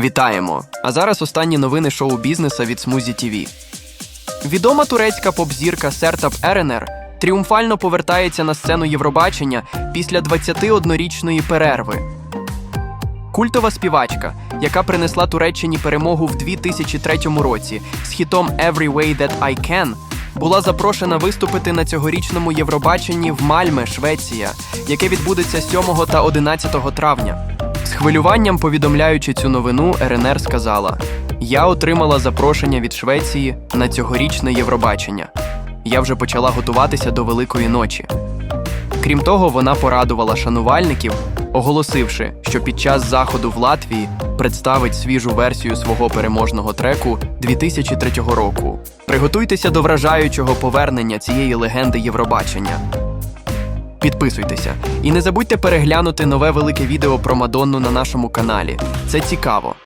Вітаємо! А зараз останні новини шоу бізнеса від Смузі ТВ. Відома турецька поп-зірка Сертап Еренер тріумфально повертається на сцену Євробачення після 21-річної перерви. Культова співачка, яка принесла Туреччині перемогу в 2003 році з хітом Every Way That I Can, була запрошена виступити на цьогорічному Євробаченні в Мальме, Швеція, яке відбудеться 7 та 11 травня. Хвилюванням повідомляючи цю новину, РНР сказала: Я отримала запрошення від Швеції на цьогорічне Євробачення. Я вже почала готуватися до Великої ночі. Крім того, вона порадувала шанувальників, оголосивши, що під час заходу в Латвії представить свіжу версію свого переможного треку 2003 року. Приготуйтеся до вражаючого повернення цієї легенди Євробачення. Підписуйтеся і не забудьте переглянути нове велике відео про Мадонну на нашому каналі. Це цікаво.